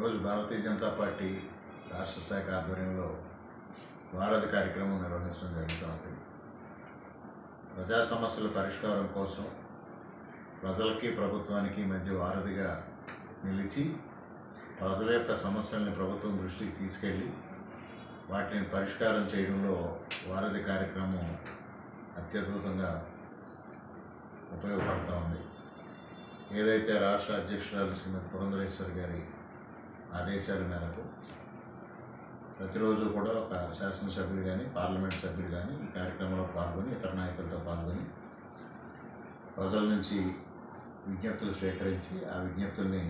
ఈరోజు భారతీయ జనతా పార్టీ రాష్ట్ర శాఖ ఆధ్వర్యంలో వారధి కార్యక్రమం నిర్వహించడం జరుగుతుంది. ప్రజా సమస్యల పరిష్కారం కోసం ప్రజలకి ప్రభుత్వానికి మధ్య వారధిగా నిలిచి ప్రజల యొక్క సమస్యల్ని ప్రభుత్వం దృష్టికి తీసుకెళ్ళి వాటిని పరిష్కారం చేయడంలో వారధి కార్యక్రమం అత్యద్భుతంగా ఉపయోగపడుతూ ఉంది. ఏదైతే రాష్ట్ర అధ్యక్షురాలు శ్రీమతి పురంధరేశ్వరి గారి ఆదేశాల మేరకు ప్రతిరోజు కూడా ఒక శాసనసభ్యులు కానీ పార్లమెంట్ సభ్యులు కానీ ఈ కార్యక్రమంలో పాల్గొని ఇతర నాయకులతో పాల్గొని ప్రజల నుంచి విజ్ఞప్తులు స్వీకరించి ఆ విజ్ఞప్తుల్ని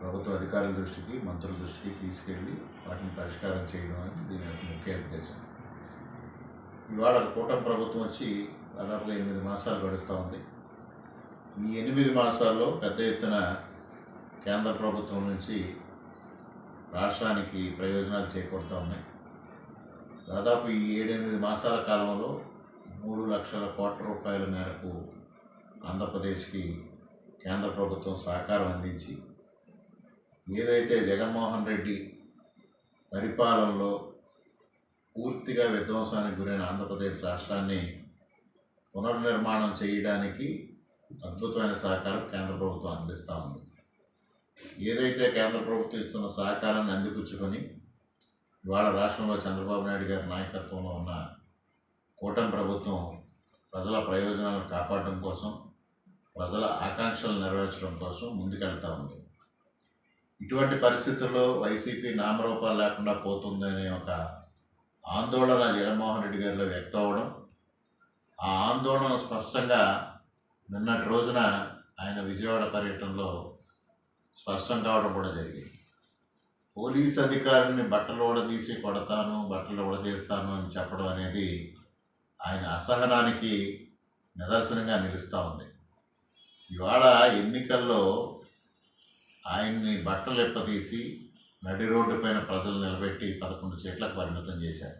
ప్రభుత్వ అధికారుల దృష్టికి మంత్రుల దృష్టికి తీసుకెళ్ళి వాటిని పరిష్కారం చేయడం అనేది దీని యొక్క ముఖ్య ఉద్దేశం. ఇవాళ కూటమి ప్రభుత్వం వచ్చి దాదాపుగా ఎనిమిది మాసాలు గడుస్తూ ఉంది. ఈ ఎనిమిది మాసాల్లో పెద్ద ఎత్తున కేంద్ర ప్రభుత్వం నుంచి రాష్ట్రానికి ప్రయోజనాలు చేకూరుతూ ఉన్నాయి. దాదాపు ఈ ఏడెనిమిది మాసాల కాలంలో మూడు లక్షల కోట్ల రూపాయల మేరకు ఆంధ్రప్రదేశ్కి కేంద్ర ప్రభుత్వం సహకారం అందించి ఏదైతే జగన్మోహన్ రెడ్డి పరిపాలనలో పూర్తిగా విధ్వంసానికి గురైన ఆంధ్రప్రదేశ్ రాష్ట్రాన్ని పునర్నిర్మాణం చేయడానికి అద్భుతమైన సహకారం కేంద్ర ప్రభుత్వం అందిస్తూ ఉంది. ఏదైతే కేంద్ర ప్రభుత్వం ఇస్తున్న సహకారాన్ని అందిపుచ్చుకొని ఇవాళ రాష్ట్రంలో చంద్రబాబు నాయుడు గారి నాయకత్వంలో ఉన్న కూటమి ప్రభుత్వం ప్రజల ప్రయోజనాలను కాపాడడం కోసం ప్రజల ఆకాంక్షలు నెరవేర్చడం కోసం ముందుకెళ్తా ఉంది. ఇటువంటి పరిస్థితుల్లో వైసీపీ నామరూపాలు లేకుండా పోతుందనే ఒక ఆందోళన జగన్మోహన్ రెడ్డి గారిలో వ్యక్తం అవ్వడం ఆ ఆందోళన స్పష్టంగా నిన్నటి రోజున ఆయన విజయవాడ పర్యటనలో స్పష్టం కావడం కూడా జరిగింది. పోలీస్ అధికారిని బట్టలు ఊడదీసి కొడతాను బట్టలు ఊడదీస్తాను అని చెప్పడం అనేది ఆయన అసహనానికి నిదర్శనంగా నిలుస్తూ ఉంది. ఇవాళ ఎన్నికల్లో ఆయన్ని బట్టలు ఎప్పతీసి నడి రోడ్డు పైన ప్రజలు నిలబెట్టి పదకొండు సీట్లకు పరిమితం చేశారు.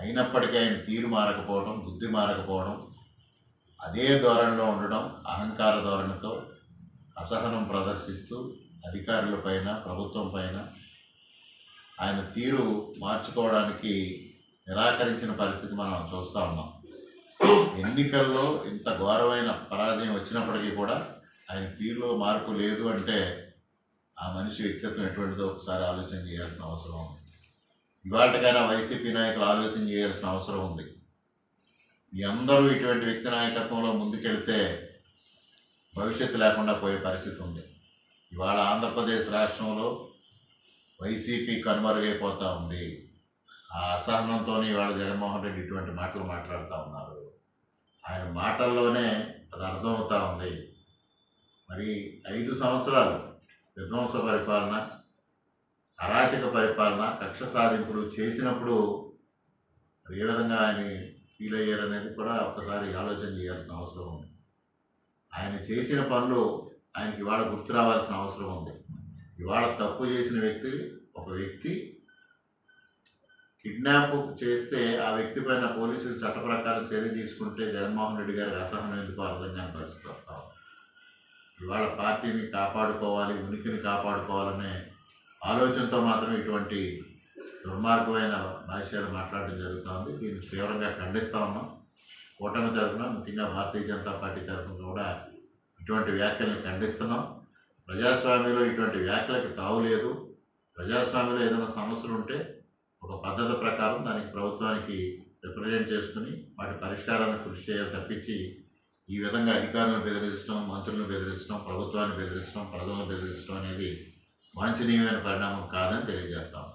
అయినప్పటికీ ఆయన తీరు మారకపోవడం బుద్ధి మారకపోవడం అదే ధోరణిలో ఉండడం అహంకార ధోరణితో అసహనం ప్రదర్శిస్తూ అధికారులపైన ప్రభుత్వం పైన ఆయన తీరు మార్చుకోవడానికి నిరాకరించిన పరిస్థితి మనం చూస్తూ ఉన్నాం. ఎన్నికల్లో ఇంత ఘోరమైన పరాజయం వచ్చినప్పటికీ కూడా ఆయన తీరులో మార్పు లేదు అంటే ఆ మనిషి వ్యక్తిత్వం ఎటువంటిదో ఒకసారి ఆలోచన చేయాల్సిన అవసరం ఉంది. ఇవాటికైనా వైసీపీ నాయకులు ఆలోచన చేయాల్సిన అవసరం ఉంది. ఈ అందరూ ఇటువంటి వ్యక్తి నాయకత్వంలో ముందుకెళ్తే భవిష్యత్తు లేకుండా పోయే పరిస్థితి ఉంది. ఇవాళ ఆంధ్రప్రదేశ్ రాష్ట్రంలో వైసీపీ కనుమరుగైపోతూ ఉంది. ఆ అసహనంతో ఇవాళ జగన్మోహన్ రెడ్డి ఇటువంటి మాటలు మాట్లాడుతూ ఉన్నారు. ఆయన మాటల్లోనే అది అర్థమవుతూ ఉంది. మరి ఐదు సంవత్సరాలు విధ్వంస పరిపాలన అరాచక పరిపాలన కక్ష సాధింపులు చేసినప్పుడు మరి ఏ విధంగా ఆయన ఫీల్ అయ్యారనేది కూడా ఒకసారి ఆలోచన చేయాల్సిన అవసరం ఉంది. ఆయన చేసిన పనులు ఆయనకి ఇవాళ గుర్తు రావాల్సిన అవసరం ఉంది. ఇవాళ తప్పు చేసిన వ్యక్తి ఒక వ్యక్తి కిడ్నాప్ చేస్తే ఆ వ్యక్తి పైన పోలీసులు చట్ట ప్రకారం చర్య తీసుకుంటే జగన్మోహన్ రెడ్డి గారికి అసహనం ఎందుకు అర్థం కాని పరిస్థితి వస్తా ఇవాళ పార్టీని కాపాడుకోవాలి ఉనికిని కాపాడుకోవాలనే ఆలోచనతో మాత్రం ఇటువంటి దుర్మార్గమైన భాష్యాలు మాట్లాడడం జరుగుతూ ఉంది. దీన్ని తీవ్రంగా ఖండిస్తూ ఉన్నాం. కూటమి తరఫున ముఖ్యంగా భారతీయ జనతా పార్టీ తరఫున కూడా ఇటువంటి వ్యాఖ్యలను ఖండిస్తున్నాం. ప్రజాస్వామ్యంలో ఇటువంటి వ్యాఖ్యలకు తావులేదు ప్రజాస్వామ్యంలో ఏదైనా సమస్యలు ఉంటే ఒక పద్ధతి ప్రకారం దానికి ప్రభుత్వానికి రిప్రజెంట్ చేసుకుని వాటి పరిష్కారాన్ని కృషి చేయాలి తప్పించి ఈ విధంగా అధికారులను బెదిరించడం మంత్రులను బెదిరించడం ప్రభుత్వాన్ని బెదిరించడం ప్రజలను బెదిరించడం అనేది వాంఛనీయమైన పరిణామం కాదని తెలియజేస్తాము